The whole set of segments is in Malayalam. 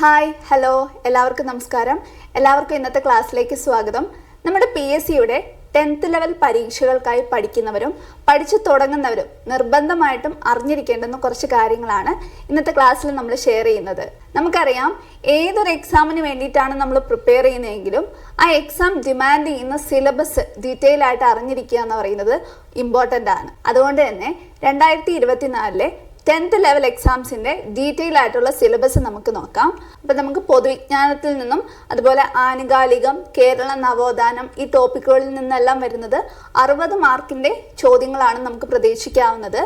ഹായ് ഹലോ എല്ലാവർക്കും നമസ്കാരം. എല്ലാവർക്കും ഇന്നത്തെ ക്ലാസ്സിലേക്ക് സ്വാഗതം. നമ്മുടെ പി എസ് സിയുടെ ടെൻത്ത് ലെവൽ പരീക്ഷകൾക്കായി പഠിക്കുന്നവരും പഠിച്ചു തുടങ്ങുന്നവരും നിർബന്ധമായിട്ടും അറിഞ്ഞിരിക്കേണ്ടുന്ന കുറച്ച് കാര്യങ്ങളാണ് ഇന്നത്തെ ക്ലാസ്സിൽ നമ്മൾ ഷെയർ ചെയ്യുന്നത്. നമുക്കറിയാം ഏതൊരു എക്സാമിന് വേണ്ടിയിട്ടാണ് നമ്മൾ പ്രിപ്പയർ ചെയ്യുന്നതെങ്കിലും ആ എക്സാം ഡിമാൻഡ് ചെയ്യുന്ന സിലബസ് ഡീറ്റെയിൽ ആയിട്ട് അറിഞ്ഞിരിക്കുക എന്ന് പറയുന്നത് ഇമ്പോർട്ടന്റ് ആണ്. അതുകൊണ്ട് തന്നെ രണ്ടായിരത്തി ഇരുപത്തിനാലിലെ ടെൻത്ത് ലെവൽ എക്സാംസിന്റെ ഡീറ്റെയിൽ ആയിട്ടുള്ള സിലബസ് നമുക്ക് നോക്കാം. അപ്പം നമുക്ക് പൊതുവിജ്ഞാനത്തിൽ നിന്നും അതുപോലെ ആനുകാലികം കേരള നവോത്ഥാനം ഈ ടോപ്പിക്കുകളിൽ നിന്നെല്ലാം വരുന്നത് അറുപത് മാർക്കിന്റെ ചോദ്യങ്ങളാണ് നമുക്ക് പ്രതീക്ഷിക്കാവുന്നത്.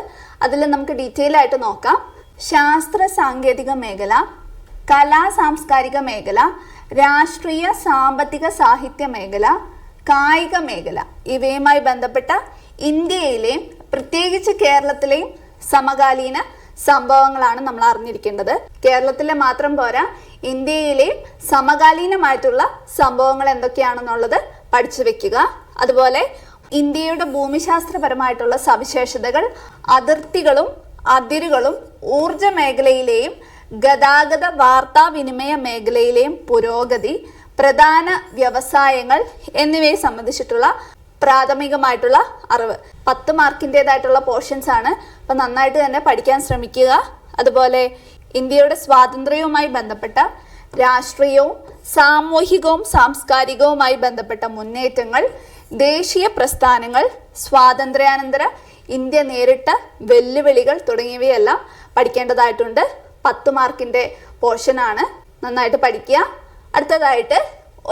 അതിൽ നമുക്ക് ഡീറ്റെയിൽ ആയിട്ട് നോക്കാം. ശാസ്ത്ര സാങ്കേതിക മേഖല കലാ സാംസ്കാരിക മേഖല രാഷ്ട്രീയ സാമ്പത്തിക സാഹിത്യ മേഖല കായിക മേഖല. ഇവയുമായി ബന്ധപ്പെട്ട ഇന്ത്യയിലെയും പ്രത്യേകിച്ച് കേരളത്തിലെയും സമകാലീന സംഭവങ്ങളാണ് നമ്മൾ അറിഞ്ഞിരിക്കേണ്ടത്. കേരളത്തിലെ മാത്രം പോരാ ഇന്ത്യയിലെ സമകാലീനമായിട്ടുള്ള സംഭവങ്ങൾ എന്തൊക്കെയാണെന്നുള്ളത് പഠിച്ചു വെക്കുക. അതുപോലെ ഇന്ത്യയുടെ ഭൂമിശാസ്ത്രപരമായിട്ടുള്ള സവിശേഷതകൾ അതിർത്തികളും അതിരുകളും ഊർജ മേഖലയിലെയും ഗതാഗത വാർത്താവിനിമയ മേഖലയിലെയും പുരോഗതി പ്രധാന വ്യവസായങ്ങൾ എന്നിവയെ സംബന്ധിച്ചിട്ടുള്ള പ്രാഥമികമായിട്ടുള്ള അറിവ്. പത്ത് മാർക്കിന്റെതായിട്ടുള്ള പോർഷൻസ് ആണ്. അപ്പം നന്നായിട്ട് തന്നെ പഠിക്കാൻ ശ്രമിക്കുക. അതുപോലെ ഇന്ത്യയുടെ സ്വാതന്ത്ര്യവുമായി ബന്ധപ്പെട്ട രാഷ്ട്രീയവും സാമൂഹികവും സാംസ്കാരികവുമായി ബന്ധപ്പെട്ട മുന്നേറ്റങ്ങൾ ദേശീയ പ്രസ്ഥാനങ്ങൾ സ്വാതന്ത്ര്യാനന്തര ഇന്ത്യ നേരിട്ട വെല്ലുവിളികൾ തുടങ്ങിയവയെല്ലാം പഠിക്കേണ്ടതായിട്ടുണ്ട്. പത്ത് മാർക്കിന്റെ പോർഷനാണ് നന്നായിട്ട് പഠിക്കുക. അടുത്തതായിട്ട്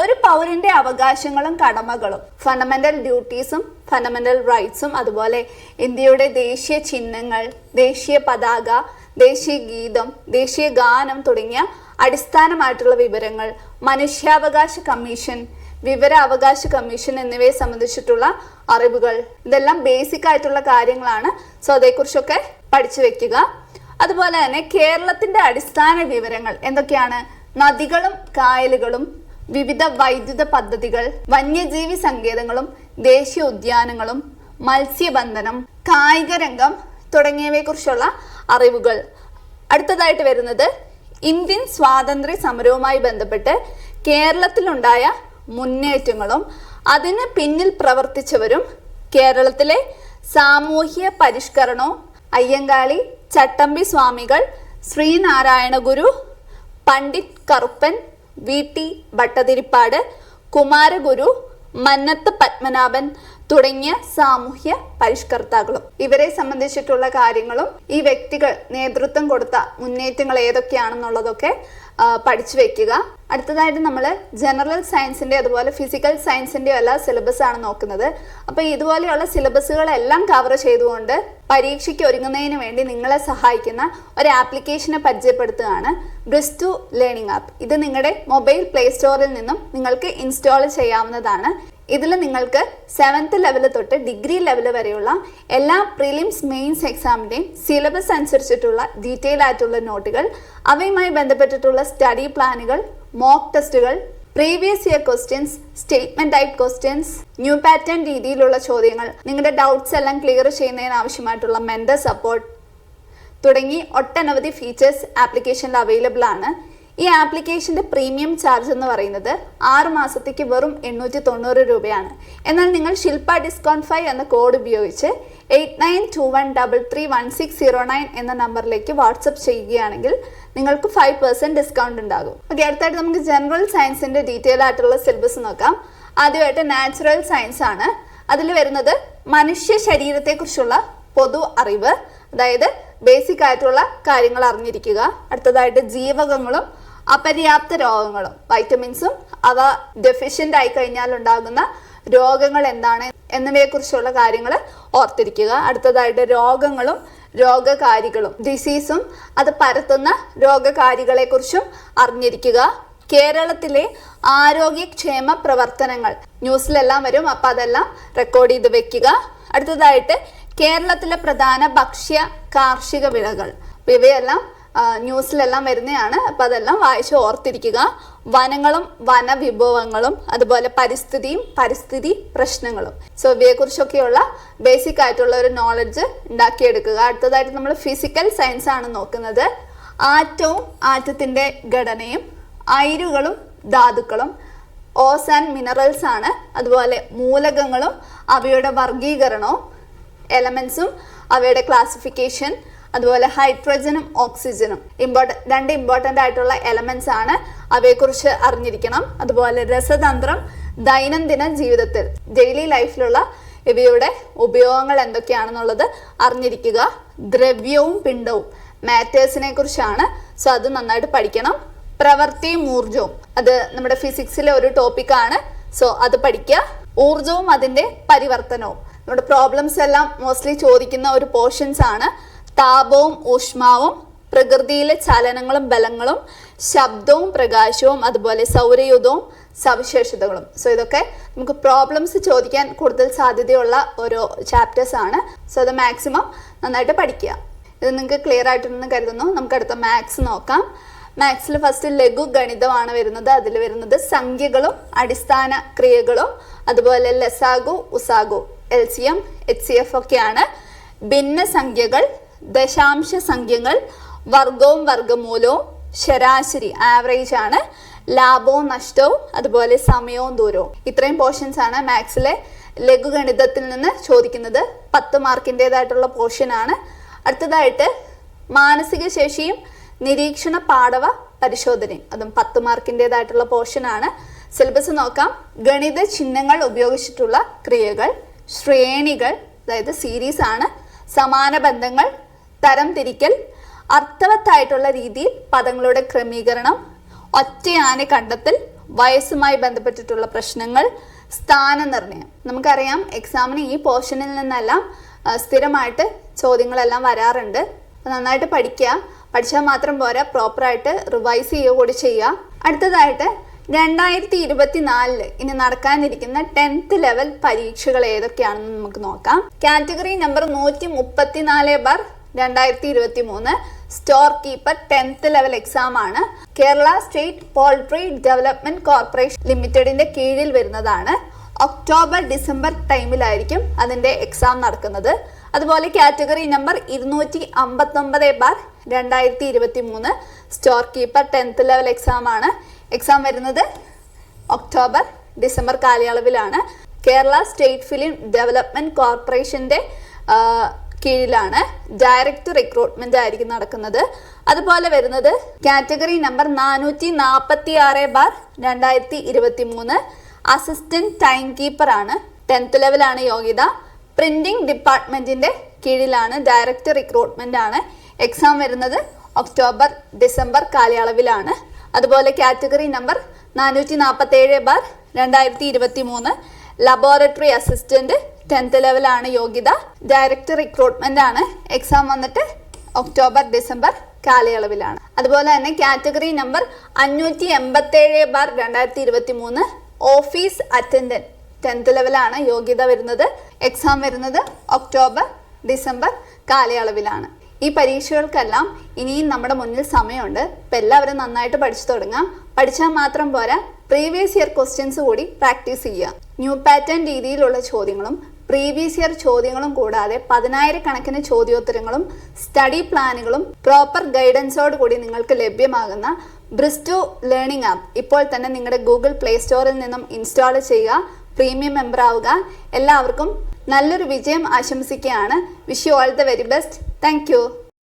ഒരു പൗരന്റെ അവകാശങ്ങളും കടമകളും ഫണ്ടമെന്റൽ ഡ്യൂട്ടീസും ഫണ്ടമെന്റൽ റൈറ്റ്സും അതുപോലെ ഇന്ത്യയുടെ ദേശീയ ചിഹ്നങ്ങൾ ദേശീയ പതാക ദേശീയ ഗീതം ദേശീയ ഗാനം തുടങ്ങിയ അടിസ്ഥാനമായിട്ടുള്ള വിവരങ്ങൾ മനുഷ്യാവകാശ കമ്മീഷൻ വിവരാവകാശ കമ്മീഷൻ എന്നിവയെ സംബന്ധിച്ചിട്ടുള്ള അറിവുകൾ. ഇതെല്ലാം ബേസിക് ആയിട്ടുള്ള കാര്യങ്ങളാണ്. സോ അതേക്കുറിച്ചൊക്കെ പഠിച്ചു വെക്കുക. അതുപോലെ തന്നെ കേരളത്തിന്റെ അടിസ്ഥാന വിവരങ്ങൾ എന്തൊക്കെയാണ്? നദികളും കായലുകളും വിവിധ വൈദ്യുത പദ്ധതികൾ വന്യജീവി സങ്കേതങ്ങളും ദേശീയ ഉദ്യാനങ്ങളും മത്സ്യബന്ധനം കായിക രംഗം തുടങ്ങിയവയെക്കുറിച്ചുള്ള അറിവുകൾ. അടുത്തതായിട്ട് വരുന്നത് ഇന്ത്യൻ സ്വാതന്ത്ര്യ സമരവുമായി ബന്ധപ്പെട്ട് കേരളത്തിലുണ്ടായ മുന്നേറ്റങ്ങളും അതിന് പിന്നിൽ പ്രവർത്തിച്ചവരും കേരളത്തിലെ സാമൂഹ്യ പരിഷ്കരണവും അയ്യങ്കാളി ചട്ടമ്പി സ്വാമികൾ ശ്രീനാരായണ ഗുരു പണ്ഡിറ്റ് കറുപ്പൻ വി ടി ഭട്ടതിരിപ്പാട് കുമാരഗുരു മന്നത്ത് പത്മനാഭൻ തുടങ്ങിയ സാമൂഹ്യ പരിഷ്കർത്താക്കളും. ഇവരെ സംബന്ധിച്ചിട്ടുള്ള കാര്യങ്ങളും ഈ വ്യക്തികൾ നേതൃത്വം കൊടുത്ത മുന്നേറ്റങ്ങൾ ഏതൊക്കെയാണെന്നുള്ളതൊക്കെ പഠിച്ചു വെക്കുക. അടുത്തതായിട്ട് നമ്മൾ ജനറൽ സയൻസിന്റെ അതുപോലെ ഫിസിക്കൽ സയൻസിന്റെയും എല്ലാ സിലബസ് ആണ് നോക്കുന്നത്. അപ്പോൾ ഇതുപോലെയുള്ള സിലബസുകളെല്ലാം കവർ ചെയ്തുകൊണ്ട് പരീക്ഷയ്ക്ക് ഒരുങ്ങുന്നതിന് വേണ്ടി നിങ്ങളെ സഹായിക്കുന്ന ഒരു ആപ്ലിക്കേഷനെ പരിചയപ്പെടുത്തുകയാണ് ബ്രിസ്റ്റു ലേണിംഗ് ആപ്പ് ഇത് നിങ്ങളുടെ മൊബൈൽ പ്ലേ സ്റ്റോറിൽ നിന്നും നിങ്ങൾക്ക് ഇൻസ്റ്റാൾ ചെയ്യാവുന്നതാണ്. ഇതിൽ നിങ്ങൾക്ക് സെവൻത്ത് ലെവൽ തൊട്ട് ഡിഗ്രി ലെവൽ വരെയുള്ള എല്ലാ പ്രിലിംസ് മെയിൻസ് എക്സാമിന്റെയും സിലബസ് അനുസരിച്ചിട്ടുള്ള ഡീറ്റെയിൽ ആയിട്ടുള്ള നോട്ടുകൾ അവയുമായി ബന്ധപ്പെട്ടിട്ടുള്ള സ്റ്റഡി പ്ലാനുകൾ മോക്ക് ടെസ്റ്റുകൾ previous year questions statement type questions new pattern രീതിയിലുള്ള ചോദ്യങ്ങൾ നിങ്ങളുടെ ഡൗട്ട്സ് എല്ലാം ക്ലിയർ ചെയ്യുന്നതിന് ആവശ്യമായിട്ടുള്ള മെന്റർ സപ്പോർട്ട് തുടങ്ങി ഒട്ടനവധി ഫീച്ചേഴ്സ് ആപ്ലിക്കേഷനിൽ അവൈലബിൾ ആണ്. ഈ ആപ്ലിക്കേഷന്റെ പ്രീമിയം ചാർജ് എന്ന് പറയുന്നത് ആറ് മാസത്തേക്ക് വെറും എണ്ണൂറ്റി തൊണ്ണൂറ് രൂപയാണ്. എന്നാൽ നിങ്ങൾ ശില്പ ഡിസ്കൗണ്ട് ഫൈവ് എന്ന കോഡ് ഉപയോഗിച്ച് eight nine two one double three one six zero nine എന്ന നമ്പറിലേക്ക് വാട്സപ്പ് ചെയ്യുകയാണെങ്കിൽ നിങ്ങൾക്ക് ഫൈവ് പെർസെന്റ് ഡിസ്കൗണ്ട് ഉണ്ടാകും. ഓക്കെ അടുത്തായിട്ട് നമുക്ക് ജനറൽ സയൻസിന്റെ ഡീറ്റെയിൽ ആയിട്ടുള്ള സിലബസ് നോക്കാം. ആദ്യമായിട്ട് നാച്ചുറൽ സയൻസ് ആണ്. അതിൽ വരുന്നത് മനുഷ്യ ശരീരത്തെക്കുറിച്ചുള്ള പൊതു അറിവ് അതായത് ബേസിക് ആയിട്ടുള്ള കാര്യങ്ങൾ അറിഞ്ഞിരിക്കുക. അടുത്തതായിട്ട് ജീവകങ്ങളും അപര്യാപ്ത രോഗങ്ങളും വൈറ്റമിൻസും അവ ഡെഫിഷ്യന്റ് ആയി കഴിഞ്ഞാൽ ഉണ്ടാകുന്ന രോഗങ്ങൾ എന്താണ് എന്നിവയെക്കുറിച്ചുള്ള കാര്യങ്ങൾ ഓർത്തിരിക്കുക. അടുത്തതായിട്ട് രോഗങ്ങളും രോഗകാരികളും ഡിസീസും അത് പരത്തുന്ന രോഗകാരികളെക്കുറിച്ചും അറിഞ്ഞിരിക്കുക. കേരളത്തിലെ ആരോഗ്യക്ഷേമ പ്രവർത്തനങ്ങൾ ന്യൂസിലെല്ലാം വരും അപ്പം അതെല്ലാം റെക്കോർഡ് ചെയ്ത് വെക്കുക. അടുത്തതായിട്ട് കേരളത്തിലെ പ്രധാന ഭക്ഷ്യ കാർഷിക വിളകൾ ഇവയെല്ലാം ന്യൂസിലെല്ലാം വരുന്നതാണ് അപ്പം അതെല്ലാം വായിച്ച് ഓർത്തിരിക്കുക. വനങ്ങളും വനവിഭവങ്ങളും അതുപോലെ പരിസ്ഥിതിയും പരിസ്ഥിതി പ്രശ്നങ്ങളും. സോ ഇവയെക്കുറിച്ചൊക്കെയുള്ള ബേസിക് ആയിട്ടുള്ള ഒരു നോളജ് ഉണ്ടാക്കിയെടുക്കുക. അടുത്തതായിട്ട് നമ്മൾ ഫിസിക്കൽ സയൻസ് ആണ് നോക്കുന്നത്. ആറ്റവും ആറ്റത്തിന്റെ ഘടനയും അയിരുകളും ധാതുക്കളും ഓസ് ആൻഡ് മിനറൽസ് ആണ്. അതുപോലെ മൂലകങ്ങളും അവയുടെ വർഗീകരണവും എലമെൻസും അവയുടെ ക്ലാസിഫിക്കേഷൻ അതുപോലെ ഹൈഡ്രജനും ഓക്സിജനും. ഇമ്പോർട്ട രണ്ട് ഇമ്പോർട്ടന്റ് ആയിട്ടുള്ള എലമെന്റ്സ് ആണ്. അവയെക്കുറിച്ച് അറിഞ്ഞിരിക്കണം. അതുപോലെ രസതന്ത്രം ദൈനംദിന ജീവിതത്തിൽ ഡെയിലി ലൈഫിലുള്ള ഇവയുടെ ഉപയോഗങ്ങൾ എന്തൊക്കെയാണെന്നുള്ളത് അറിഞ്ഞിരിക്കുക. ദ്രവ്യവും പിണ്ടവും മാറ്റേഴ്സിനെ കുറിച്ചാണ്. സോ അത് നന്നായിട്ട് പഠിക്കണം. പ്രവൃത്തിയും ഊർജവും അത് നമ്മുടെ ഫിസിക്സിലെ ഒരു ടോപ്പിക്കാണ് സോ അത് പഠിക്കുക. ഊർജവും അതിന്റെ പരിവർത്തനവും. നമ്മുടെ പ്രോബ്ലംസ് എല്ലാം മോസ്റ്റ്ലി ചോദിക്കുന്ന ഒരു പോർഷൻസ് ആണ്. താപവും ഊഷ്മാവും പ്രകൃതിയിലെ ചലനങ്ങളും ബലങ്ങളും ശബ്ദവും പ്രകാശവും അതുപോലെ സൗരയുധവും സവിശേഷതകളും. സോ ഇതൊക്കെ നമുക്ക് പ്രോബ്ലംസ് ചോദിക്കാൻ കൂടുതൽ സാധ്യതയുള്ള ഓരോ ചാപ്റ്റേഴ്സ് ആണ്. സോ അത് മാക്സിമം നന്നായിട്ട് പഠിക്കുക. ഇത് നിങ്ങൾക്ക് ക്ലിയർ ആയിട്ടുണ്ടെന്ന് കരുതുന്നു. നമുക്ക് അടുത്ത മാത്സ് നോക്കാം. മാത്സിൽ ഫസ്റ്റ് ലഘു ഗണിതമാണ് വരുന്നത്. അതിൽ വരുന്നത് സംഖ്യകളും അടിസ്ഥാന ക്രിയകളും അതുപോലെ ലസാഗു ഉസാഗു L C M H C F ഒക്കെയാണ് ഭിന്നസംഖ്യകൾ ദശാംശ സംഖ്യകൾ വർഗവും വർഗമൂലവും ശരാശരി ആവറേജ് ആണ്. ലാഭവും നഷ്ടവും അതുപോലെ സമയവും ദൂരവും. ഇത്രയും പോർഷൻസ് ആണ് മാത്സിലെ ലഘുഗണിതത്തിൽ നിന്ന് ചോദിക്കുന്നത്. പത്ത് മാർക്കിന്റെതായിട്ടുള്ള പോർഷൻ ആണ്. അടുത്തതായിട്ട് മാനസിക ശേഷിയും നിരീക്ഷണ പാടവ പരിശോധനയും. അതും പത്ത് മാർക്കിന്റെതായിട്ടുള്ള പോർഷൻ ആണ്. സിലബസ് നോക്കാം. ഗണിത ചിഹ്നങ്ങൾ ഉപയോഗിച്ചിട്ടുള്ള ക്രിയകൾ ശ്രേണികൾ അതായത് സീരീസ് ആണ്. സമാന ബന്ധങ്ങൾ തരം തിരിക്കൽ അർത്ഥവത്തായിട്ടുള്ള രീതിയിൽ പദങ്ങളുടെ ക്രമീകരണം ഒറ്റയാനെ കണ്ടെത്തൽ വയസ്സുമായി ബന്ധപ്പെട്ടിട്ടുള്ള പ്രശ്നങ്ങൾ സ്ഥാനനിർണയം നമുക്കറിയാം എക്സാമിന് ഈ പോർഷനിൽ നിന്നെല്ലാം സ്ഥിരമായിട്ട് ചോദ്യങ്ങളെല്ലാം വരാറുണ്ട്. നന്നായിട്ട് പഠിക്കുക. പഠിച്ചാൽ മാത്രം പോരാ പ്രോപ്പറായിട്ട് റിവൈസ് ചെയ്യുക കൂടി ചെയ്യുക. അടുത്തതായിട്ട് രണ്ടായിരത്തി ഇരുപത്തി നാലിൽ ഇനി നടക്കാനിരിക്കുന്ന ടെൻത്ത് ലെവൽ പരീക്ഷകൾ ഏതൊക്കെയാണെന്ന് നമുക്ക് നോക്കാം. കാറ്റഗറി നമ്പർ നൂറ്റി മുപ്പത്തിനാല് ബാർ രണ്ടായിരത്തി ഇരുപത്തി മൂന്ന് store keeper tenth level exam ആണ്. Kerala state poultry development corporation ലിമിറ്റഡിന്റെ കീഴിൽ വരുന്നതാണ്. ഒക്ടോബർ ഡിസംബർ ടൈമിലായിരിക്കും അതിന്റെ എക്സാം നടക്കുന്നത്. അതുപോലെ കാറ്റഗറി നമ്പർ ഇരുന്നൂറ്റി അമ്പത്തൊമ്പത് ബാർ രണ്ടായിരത്തി ഇരുപത്തി മൂന്ന് store keeper tenth level exam ആണ്. എക്സാം വരുന്നത് ഒക്ടോബർ ഡിസംബർ കാലയളവിലാണ്. കേരള സ്റ്റേറ്റ് ഫിലിം ഡെവലപ്മെന്റ് കോർപ്പറേഷന്റെ കീഴിലാണ് ഡയറക്റ്റ് റിക്രൂട്ട്മെന്റ് ആയിരിക്കും നടക്കുന്നത്. അതുപോലെ വരുന്നത് കാറ്റഗറി നമ്പർ നാനൂറ്റി നാൽപ്പത്തി ആറ് ബാർ രണ്ടായിരത്തി ഇരുപത്തി മൂന്ന് അസിസ്റ്റന്റ് ടൈം കീപ്പർ ആണ് ടെൻത്ത് ലെവലാണ് യോഗ്യത പ്രിന്റിംഗ് ഡിപ്പാർട്ട്മെന്റിന്റെ കീഴിലാണ് ഡയറക്റ്റ് റിക്രൂട്ട്മെന്റ് ആണ്. എക്സാം വരുന്നത് ഒക്ടോബർ ഡിസംബർ കാലയളവിലാണ്. അതുപോലെ കാറ്റഗറി നമ്പർ നാനൂറ്റി നാൽപ്പത്തി ഏഴ് ബാർ രണ്ടായിരത്തി ഇരുപത്തി മൂന്ന് ലബോറട്ടറി അസിസ്റ്റന്റ് ടെൻത്ത് ലെവലാണ് യോഗ്യത. ഡയറക്റ്റ് റിക്രൂട്ട്മെന്റ് ആണ്. എക്സാം വന്നിട്ട് ഒക്ടോബർ ഡിസംബർ കാലയളവിലാണ്. അതുപോലെ തന്നെ കാറ്റഗറി നമ്പർ അഞ്ഞൂറ്റി എൺപത്തി ഏഴ് ബാർ രണ്ടായിരത്തി ഇരുപത്തി മൂന്ന് ഓഫീസ് അറ്റൻഡന്റ് ടെൻത്ത് ലെവലാണ് യോഗ്യത വരുന്നത്. എക്സാം വരുന്നത് ഒക്ടോബർ ഡിസംബർ കാലയളവിലാണ്. ഈ പരീക്ഷകൾക്കെല്ലാം ഇനിയും നമ്മുടെ മുന്നിൽ സമയമുണ്ട്. അപ്പം എല്ലാവരും നന്നായിട്ട് പഠിച്ചു തുടങ്ങാം. പഠിച്ചാൽ മാത്രം പോരാ. പ്രീവിയസ് ഇയർ ക്വസ്റ്റ്യൻസ് കൂടി പ്രാക്ടീസ് ചെയ്യുക. ന്യൂ പാറ്റേൺ രീതിയിലുള്ള ചോദ്യങ്ങളും പ്രീവിയസ് ഇയർ ചോദ്യങ്ങളും കൂടാതെ പതിനായിരക്കണക്കിന് ചോദ്യോത്തരങ്ങളും സ്റ്റഡി പ്ലാനുകളും പ്രോപ്പർ ഗൈഡൻസോട് കൂടി നിങ്ങൾക്ക് ലഭ്യമാകുന്ന ബ്രിസ്റ്റു ലേണിംഗ് ആപ്പ് ഇപ്പോൾ തന്നെ നിങ്ങളുടെ ഗൂഗിൾ പ്ലേ സ്റ്റോറിൽ നിന്നും ഇൻസ്റ്റാൾ ചെയ്യുക പ്രീമിയം മെമ്പർ ആവുക. എല്ലാവർക്കും നല്ലൊരു വിജയം ആശംസിക്കുകയാണ്. Wish you all the very best thank